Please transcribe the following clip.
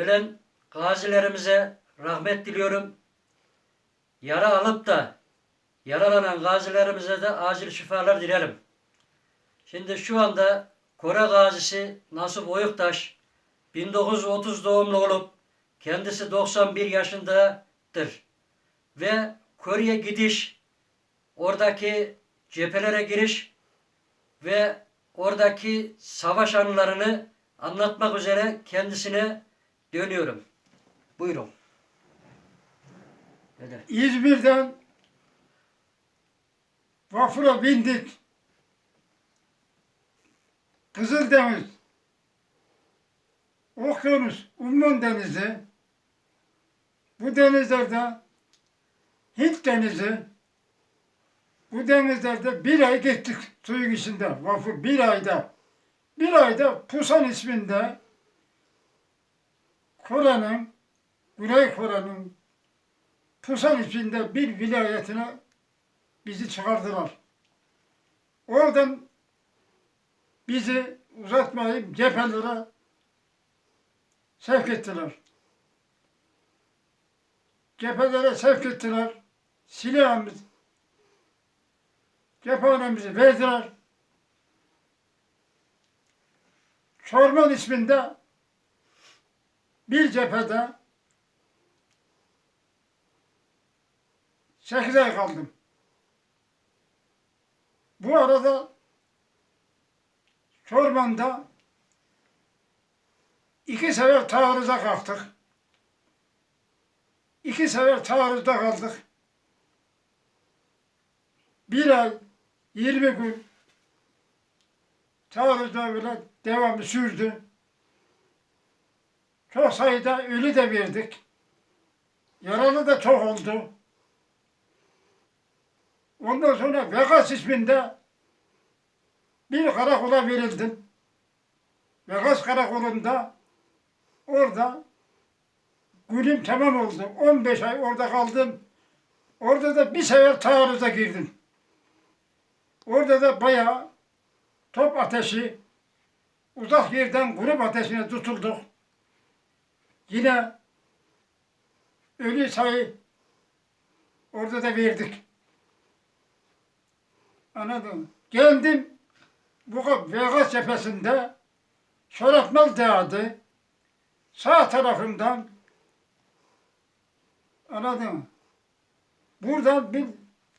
ölen gazilerimize rahmet diliyorum. Yara alıp da yaralanan gazilerimize de acil şifalar dilerim. Şimdi şu anda Kore gazisi Nasup Oyuktaş 1930 doğumlu olup kendisi 91 yaşındadır. Ve Kore'ye gidiş, oradaki cephelere giriş ve oradaki savaş anılarını anlatmak üzere kendisine dönüyorum. Buyurun. Evet. İzmir'den vapura bindik. Kızıldeniz, Okyanus, Umman Denizi, bu denizlerde Hint Denizi, bu denizlerde bir ay gittik suyun içinde, vapur bir ayda. Bir ayda Pusan isminde Kore'nin, Güney Kore'nin Pusan içinde bir vilayetine bizi çıkardılar. Oradan bizi uzatmayıp cephelere sevk ettiler. Cephelere sevk ettiler. Silahımız, cephanemizi verdiler. Çorman isminde bir cephede sekiz ay kaldım. Bu arada Çorman'da iki sefer taarruza kalktık. İki sefer taarruzda kaldık. Bir ay, yirmi gün taarruzda böyle devamı sürdü. Çok sayıda ölü de verdik. Yaralı da çok oldu. Ondan sonra Vegas isminde bir karakola verildim. Vegas karakolunda orada günüm tamam oldu. 15 ay orada kaldım. Orada da bir sefer taarruza girdim. Orada da bayağı top ateşi uzak yerden grup ateşine tutulduk. Yine ölü sayı orada da verdik. Anladın mı? Geldim bu Vegas cephesinde Şarapmal Dağı'dı. Sağ tarafından anladın mı? Buradan bir